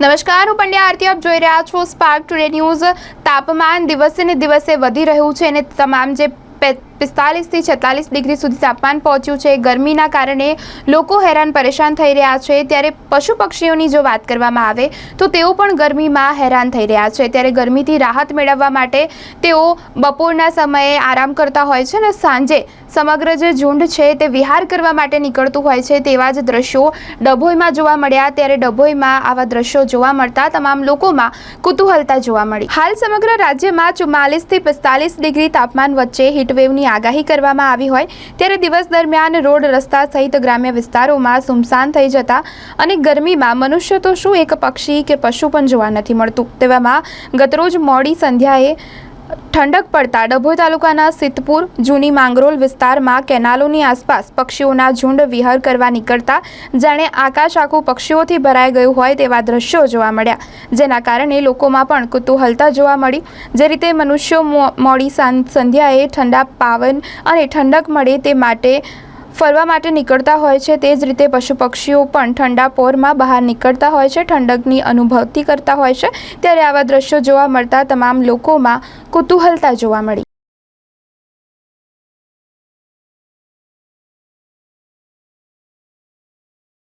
નમસ્કાર, હું પંડ્યા આરતી, આપ જોઈ રહ્યા છો સ્પાર્ક ટુડે ન્યૂઝ તાપમાન દિવસે ને દિવસે વધી રહ્યું છે અને તમામ જે પિસ્તાલીસથી છેતાલીસ ડિગ્રી સુધી તાપમાન પહોંચ્યું છે. ગરમીના કારણે લોકો હેરાન પરેશાન થઈ રહ્યા છે. ત્યારે પશુ પક્ષીઓની જો વાત કરવામાં આવે, તો તેઓ પણ ગરમીમાં હેરાન થઈ રહ્યા છે. ત્યારે ગરમીથી રાહત મેળવવા માટે તેઓ બપોરના સમયે આરામ કરતા હોય છે અને સાંજે સમગ્ર જે ઝુંડ છે તે વિહાર કરવા માટે નીકળતું હોય છે તેવા જ દ્રશ્યો ડભોઈમાં જોવા મળ્યા. ત્યારે ડભોઈમાં આવા દ્રશ્યો જોવા મળતા તમામ લોકોમાં કુતૂહલતા જોવા મળી. હાલ સમગ્ર રાજ્યમાં ચુમ્માલીસથી પિસ્તાલીસ ડિગ્રી તાપમાન વચ્ચે હીટવેવની આગાહી કરવામાં આવી હોય ત્યારે દિવસ દરમિયાન રોડ, રસ્તા સહિત ગ્રામ્ય વિસ્તારોમાં સુમસાન થઈ જતા અને ગરમીમાં મનુષ્ય તો શું એક પક્ષી કે પશુ પણ જોવા નથી મળતું. તેવામાં ગતરોજ મોડી સંધ્યાએ ઠંડક પડતા ડભોઈ તાલુકાના સિદ્ધપુર, જૂની માંગરોલ વિસ્તારમાં કેનાલોની આસપાસ પક્ષીઓના ઝુંડ વિહર કરવા નીકળતા જાણે આકાશ આખું પક્ષીઓથી ભરાઈ ગયું હોય તેવા દ્રશ્યો જોવા મળ્યા. જેના કારણે લોકોમાં પણ કુતૂહલતા જોવા મળી. જે રીતે મનુષ્યો મોડી સંધ્યાએ ઠંડા પાવન અને ઠંડક મળે તે માટે ફરવા માટે નીકળતા હોય છે તે જ રીતે પશુ પક્ષીઓ પણ ઠંડા પોરમાં બહાર નીકળતા હોય છે, ઠંડકની અનુભવતી કરતા હોય છે. ત્યારે આવા દ્રશ્યો જોવા મળતા તમામ લોકોમાં કુતૂહલતા જોવા મળી.